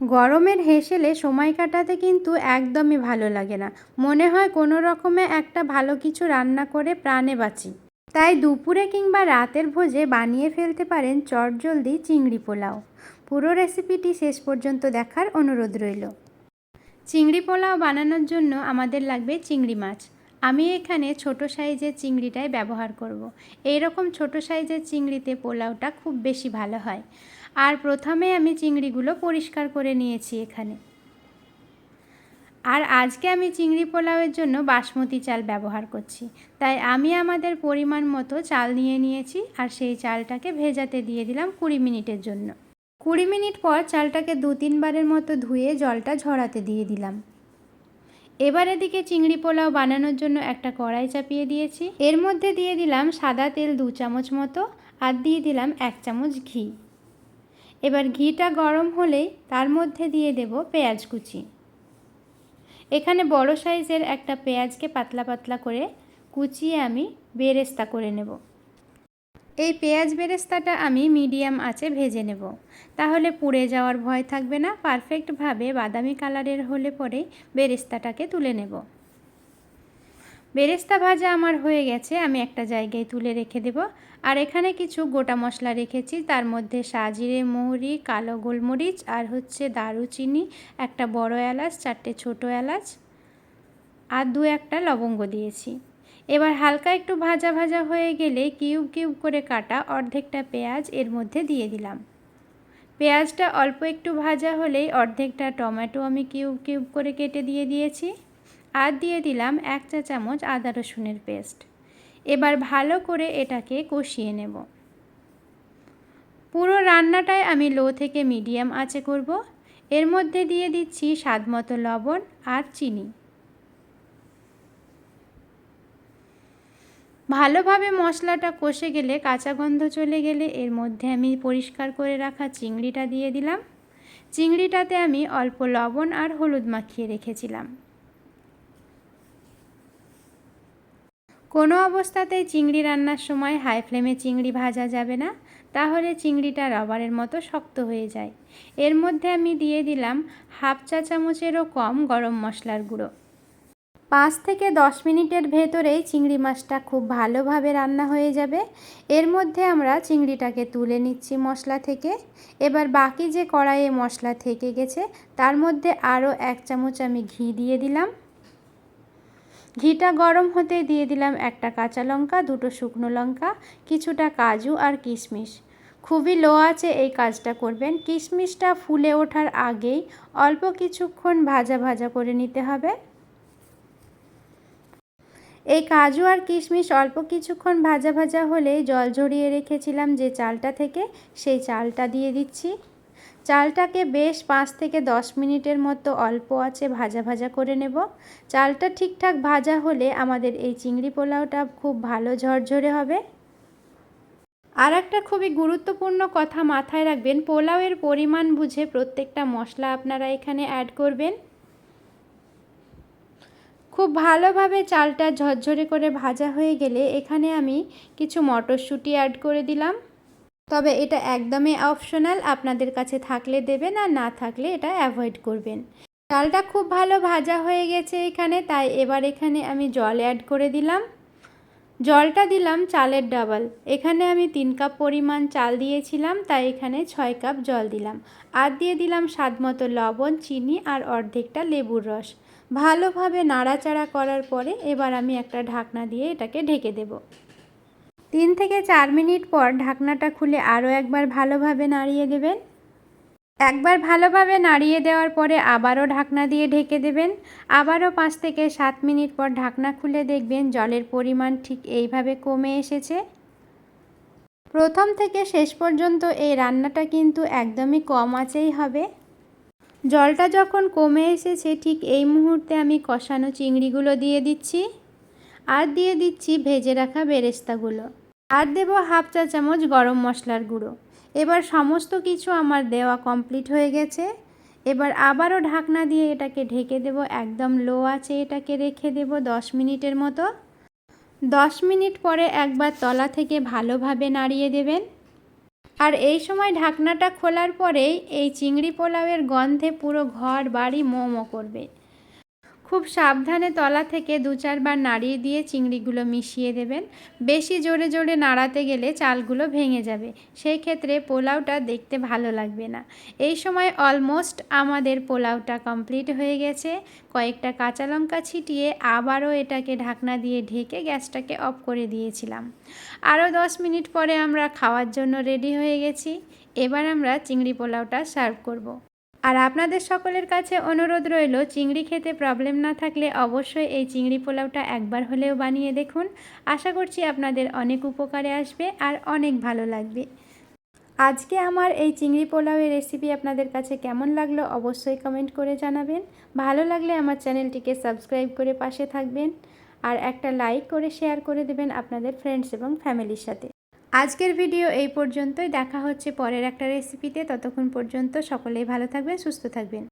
গরমের হেসেলে সময় কাটাতে কিন্তু একদমই ভালো লাগে না। মনে হয় কোনো রকমে একটা ভালো কিছু রান্না করে প্রাণে বাঁচি। তাই দুপুরে কিংবা রাতের ভোজে বানিয়ে ফেলতে পারেন চটজলদি চিংড়ি পোলাও। পুরো রেসিপিটি শেষ পর্যন্ত দেখার অনুরোধ রইল। চিংড়ি পোলাও বানানোর জন্য আমাদের লাগবে চিংড়ি মাছ। আমি এখানে ছোট সাইজের চিংড়িটাই ব্যবহার করব। রকম ছোট সাইজের চিংড়িতে পোলাওটা খুব বেশি ভালো হয়। আর প্রথমে আমি চিংড়িগুলো পরিষ্কার করে নিয়েছি এখানে। আর আজকে আমি চিংড়ি পোলাওয়ের জন্য বাসমতি চাল ব্যবহার করছি। তাই আমি আমাদের পরিমাণ মতো চাল নিয়ে নিয়েছি আর সেই চালটাকে ভেজাতে দিয়ে দিলাম কুড়ি মিনিটের জন্য। কুড়ি মিনিট পর চালটাকে দু তিনবারের মতো ধুয়ে জলটা ঝরাতে দিয়ে দিলাম। এবার এদিকে চিংড়ি পোলাও বানানোর জন্য একটা কড়াই চাপিয়ে দিয়েছি। এর মধ্যে দিয়ে দিলাম সাদা তেল দু চামচ মতো আর দিয়ে দিলাম এক চামচ ঘি। এবার ঘিটা গরম হলেই তার মধ্যে দিয়ে দেব পেঁয়াজ কুচি। এখানে বড় সাইজের একটা পেঁয়াজকে পাতলা পাতলা করে কুচিয়ে আমি বেরেস্তা করে নেব। এই পেঁয়াজ বেরেস্তাটা আমি মিডিয়াম আঁচে ভেজে নেব। তাহলে পুড়ে যাওয়ার ভয় থাকবে না, পারফেক্টভাবে বাদামি কালারের হলে পরেই বেরেস্তাটাকে তুলে নেব। বেরেস্তা ভাজা আমার হয়ে গেছে, আমি একটা জায়গায় তুলে রেখে দেব। আর এখানে কিছু গোটা মশলা রেখেছি, তার মধ্যে সাজিরে মৌরি, কালো গোলমরিচ আর হচ্ছে দারুচিনি, একটা বড় এলাচ, চারটে ছোট এলাচ আর দু একটা লবঙ্গ দিয়েছি। এবার হালকা একটু ভাজা ভাজা হয়ে গেলে কিউব কিউব করে কাটা অর্ধেকটা পেঁয়াজ এর মধ্যে দিয়ে দিলাম। পেঁয়াজটা অল্প একটু ভাজা হলেই অর্ধেকটা টমেটো আমি কিউব কিউব করে কেটে দিয়ে দিয়েছি। আর দিয়ে দিলাম এক চা চামচ আদা রসুনের পেস্ট। এবার ভালো করে এটাকে কষিয়ে নেব। পুরো রান্নাটাই আমি লো থেকে মিডিয়াম আঁচে করব। এর মধ্যে দিয়ে দিচ্ছি স্বাদ মতো লবণ আর চিনি। ভালোভাবে মশলাটা কষে গেলে কাঁচা গন্ধ চলে গেলে এর মধ্যে আমি পরিষ্কার করে রাখা চিংড়িটা দিয়ে দিলাম। চিংড়িটাতে আমি অল্প লবণ আর হলুদ মাখিয়ে রেখেছিলাম। কোনো অবস্থাতেই চিংড়ি রান্নার সময় হাই ফ্লেমে চিংড়ি ভাজা যাবে না, তাহলে চিংড়িটা রাবারের মতো শক্ত হয়ে যায়। এর মধ্যে আমি দিয়ে দিলাম হাফ চা চামচেরও কম গরম মশলার গুঁড়ো। পাঁচ থেকে দশ মিনিটের ভেতরেই চিংড়ি মাছটা খুব ভালোভাবে রান্না হয়ে যাবে। এর মধ্যে আমরা চিংড়িটাকে তুলে নিচ্ছি মশলা থেকে। এবার বাকি যে কড়াইয়ে মশলা থেকে গেছে, তার মধ্যে আরও এক চামচ আমি ঘি দিয়ে দিলাম। ঘিটা গরম হতে দিয়ে দিলাম একটা কাঁচা লঙ্কা, দুটো শুকনো লঙ্কা, কিছুটা কাজু আর কিশমিশ। খুবই লো আছে এই কাজটা করবেন। কিশমিশটা ফুলে ওঠার আগেই অল্প কিছুক্ষণ ভাজা ভাজা করে নিতে হবে। এই কাজু আর কিশমিশ অল্প কিছুক্ষণ ভাজা ভাজা হলে জল ঝরিয়ে রেখেছিলাম যে চালটা থেকে, সেই চালটা দিয়ে দিচ্ছি। চালটাকে বেশ পাঁচ থেকে দশ মিনিটের মতো অল্প আছে ভাজা ভাজা করে নেব। চালটা ঠিকঠাক ভাজা হলে আমাদের এই চিংড়ি পোলাওটা খুব ভালো ঝরঝরে হবে। আর একটা খুবই গুরুত্বপূর্ণ কথা মাথায় রাখবেন, পোলাওয়ের পরিমাণ বুঝে প্রত্যেকটা মশলা আপনারা এখানে অ্যাড করবেন। খুব ভালোভাবে চালটা ঝরঝরে করে ভাজা হয়ে গেলে এখানে আমি কিছু মটরশুঁটি অ্যাড করে দিলাম। তবে এটা একদমই অপশনাল আপনাদের কাছে থাকলে দেবেন আর না থাকলে এটা অ্যাভয়েড করবেন। চালটা খুব ভালো ভাজা হয়ে গেছে এখানে, তাই এবার এখানে আমি জল অ্যাড করে দিলাম। জলটা দিলাম চালের ডাবল। এখানে আমি তিন কাপ পরিমাণ চাল দিয়েছিলাম, তাই এখানে ছয় কাপ জল দিলাম। আর দিয়ে দিলাম স্বাদ মতো লবণ, চিনি আর অর্ধেকটা লেবুর রস। ভালোভাবে নাড়াচাড়া করার পরে এবার আমি একটা ঢাকনা দিয়ে এটাকে ঢেকে দেব। তিন থেকে চার মিনিট পর ঢাকনাটা খুলে আরও একবার ভালোভাবে নাড়িয়ে দেবেন। একবার ভালোভাবে নাড়িয়ে দেওয়ার পরে আবারও ঢাকনা দিয়ে ঢেকে দেবেন। আবারও পাঁচ থেকে সাত মিনিট পর ঢাকনা খুলে দেখবেন জলের পরিমাণ ঠিক এইভাবে কমে এসেছে। প্রথম থেকে শেষ পর্যন্ত এই রান্নাটা কিন্তু একদমই কম আঁচেই হবে। জলটা যখন কমে এসেছে ঠিক এই মুহূর্তে আমি কষানো চিংড়িগুলো দিয়ে দিচ্ছি। আর দিয়ে দিচ্ছি ভেজে রাখা বেরেস্তাগুলো। আর দেবো হাফ চা চামচ গরম মশলার গুঁড়ো। এবার সমস্ত কিছু আমার দেওয়া কমপ্লিট হয়ে গেছে। এবার আবারও ঢাকনা দিয়ে এটাকে ঢেকে দেব, একদম লো আছে এটাকে রেখে দেব দশ মিনিটের মতো। দশ মিনিট পরে একবার তলা থেকে ভালোভাবে নাড়িয়ে দেবেন। আর এই সময় ঢাকনাটা খোলার পরেই এই চিংড়ি পোলাওয়ের গন্ধে পুরো ঘর বাড়ি মোমো করবে। খুব সাবধানে তলা থেকে দু চারবার নাড়িয়ে দিয়ে চিংড়িগুলো মিশিয়ে দেবেন। বেশি জোরে জোরে নাড়াতে গেলে চালগুলো ভেঙে যাবে। সেই ক্ষেত্রে পোলাওটা দেখতে ভালো লাগবে না। এই সময় অলমোস্ট আমাদের পোলাওটা কমপ্লিট হয়ে গেছে। কয়েকটা কাঁচা লঙ্কা ছিটিয়ে আবারও এটাকে ঢাকনা দিয়ে ঢেকে গ্যাসটাকে অফ করে দিয়েছিলাম। আরও দশ মিনিট পরে আমরা খাওয়ার জন্য রেডি হয়ে গেছি। এবার আমরা চিংড়ি পোলাওটা সার্ভ করব। আর আপনাদের সকলের কাছে অনুরোধ রইল, চিংড়ি খেতে প্রবলেম না থাকলে অবশ্যই এই চিংড়ি পোলাওটা একবার হলেও বানিয়ে দেখুন। আশা করছি আপনাদের অনেক উপকারে আসবে আর অনেক ভালো লাগবে। আজকে আমার এই চিংড়ি পোলাওয়ের রেসিপি আপনাদের কাছে কেমন লাগল অবশ্যই কমেন্ট করে জানাবেন। ভালো লাগলে আমার চ্যানেলটিকে সাবস্ক্রাইব করে পাশে থাকবেন। আর একটা লাইক করে শেয়ার করে দেবেন আপনাদের ফ্রেন্ডস এবং ফ্যামিলির সাথে। আজকের ভিডিও এই পর্যন্তই। দেখা হচ্ছে পরের একটা রেসিপিতে ততক্ষণ পর্যন্ত সকলেই ভালো থাকবেন, সুস্থ থাকবেন।